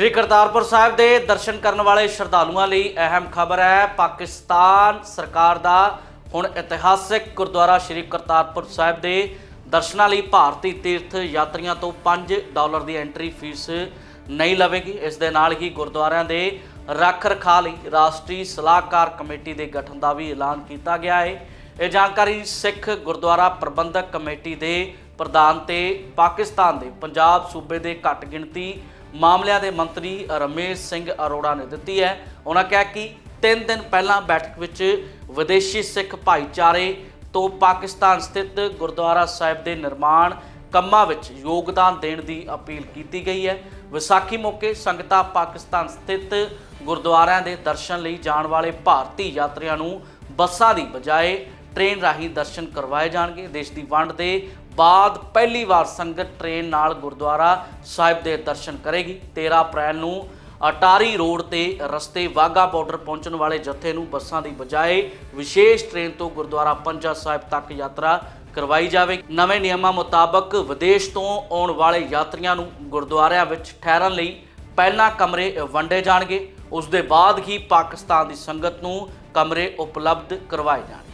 ਸ਼੍ਰੀ ਕਰਤਾਰਪੁਰ ਸਾਹਿਬ ਦੇ ਦਰਸ਼ਨ ਕਰਨ ਵਾਲੇ ਸ਼ਰਧਾਲੂਆਂ ਲਈ ਅਹਿਮ ਖਬਰ ਹੈ। ਪਾਕਿਸਤਾਨ ਸਰਕਾਰ ਦਾ ਹੁਣ ਇਤਿਹਾਸਿਕ ਗੁਰਦੁਆਰਾ ਸ਼੍ਰੀ ਕਰਤਾਰਪੁਰ ਸਾਹਿਬ ਦੇ ਦਰਸ਼ਨਾਂ ਲਈ ਭਾਰਤੀ ਤੀਰਥ ਯਾਤਰੀਆਂ ਤੋਂ 5 ਡਾਲਰ ਦੀ ਐਂਟਰੀ ਫੀਸ ਨਹੀਂ ਲਵੇਗੀ। ਇਸ ਦੇ ਨਾਲ ਹੀ ਗੁਰਦੁਆਰਿਆਂ ਦੇ ਰੱਖ ਰਖਾਅ ਲਈ ਰਾਸ਼ਟਰੀ ਸਲਾਹਕਾਰ ਕਮੇਟੀ ਦੇ ਗਠਨ ਦਾ ਵੀ ਐਲਾਨ ਕੀਤਾ ਗਿਆ ਹੈ। ਇਹ ਜਾਣਕਾਰੀ ਸਿੱਖ ਗੁਰਦੁਆਰਾ ਪ੍ਰਬੰਧਕ ਕਮੇਟੀ ਦੇ ਪ੍ਰਧਾਨ ਤੇ ਪਾਕਿਸਤਾਨ ਦੇ ਪੰਜਾਬ ਸੂਬੇ ਦੇ ਘੱਟ ਗਿਣਤੀ ਮਾਮਲਿਆਂ ਦੇ ਮੰਤਰੀ ਰਮੇਸ਼ ਸਿੰਘ ਅਰੋੜਾ ਨੇ ਦਿੱਤੀ ਹੈ। ਉਹਨਾਂ ਕਿਹਾ ਕਿ ਤਿੰਨ ਦਿਨ ਪਹਿਲਾਂ ਬੈਠਕ ਵਿੱਚ ਵਿਦੇਸ਼ੀ ਸਿੱਖ ਭਾਈਚਾਰੇ ਤੋਂ ਪਾਕਿਸਤਾਨ ਸਥਿਤ ਗੁਰਦੁਆਰਾ ਸਾਹਿਬ ਦੇ ਨਿਰਮਾਣ ਕੰਮਾਂ ਵਿੱਚ ਯੋਗਦਾਨ ਦੇਣ ਦੀ ਅਪੀਲ ਕੀਤੀ ਗਈ ਹੈ। ਵਿਸਾਖੀ ਮੌਕੇ ਸੰਗਤਾਂ ਪਾਕਿਸਤਾਨ ਸਥਿਤ ਗੁਰਦੁਆਰਿਆਂ ਦੇ ਦਰਸ਼ਨ ਲਈ ਜਾਣ ਵਾਲੇ ਭਾਰਤੀ ਯਾਤਰੀਆਂ ਨੂੰ ਬੱਸਾਂ ਦੀ ਬਜਾਏ ਟ੍ਰੇਨ ਰਾਹੀਂ ਦਰਸ਼ਨ ਕਰਵਾਏ ਜਾਣਗੇ। ਦੇਸ਼ ਦੀ ਵੰਡ ਦੇ ਬਾਅਦ ਪਹਿਲੀ ਵਾਰ ਸੰਗਤ ਟ੍ਰੇਨ ਨਾਲ ਗੁਰਦੁਆਰਾ ਸਾਹਿਬ ਦੇ ਦਰਸ਼ਨ ਕਰੇਗੀ। 13 ਅਪ੍ਰੈਲ ਨੂੰ ਅਟਾਰੀ ਰੋਡ ਤੇ ਰਸਤੇ ਵਾਗਾ ਬਾਰਡਰ ਪਹੁੰਚਣ ਵਾਲੇ ਜਥੇ ਨੂੰ ਬੱਸਾਂ ਦੀ ਬਜਾਏ ਵਿਸ਼ੇਸ਼ ਟ੍ਰੇਨ ਤੋਂ ਗੁਰਦੁਆਰਾ ਪੰਜਾ ਸਾਹਿਬ ਤੱਕ ਯਾਤਰਾ ਕਰਵਾਈ ਜਾਵੇ ਨਵੇਂ ਨਿਯਮਾਂ ਮੁਤਾਬਕ ਵਿਦੇਸ਼ ਤੋਂ ਆਉਣ ਵਾਲੇ ਯਾਤਰੀਆਂ ਨੂੰ ਗੁਰਦੁਆਰਿਆਂ ਵਿੱਚ ਠਹਿਰਨ ਲਈ ਪਹਿਲਾਂ ਕਮਰੇ ਵੰਡੇ ਜਾਣਗੇ। ਉਸ ਦੇ ਬਾਅਦ ਹੀ ਪਾਕਿਸਤਾਨ ਦੀ ਸੰਗਤ ਨੂੰ ਕਮਰੇ ਉਪਲਬਧ ਕਰਵਾਏ ਜਾਣਗੇ।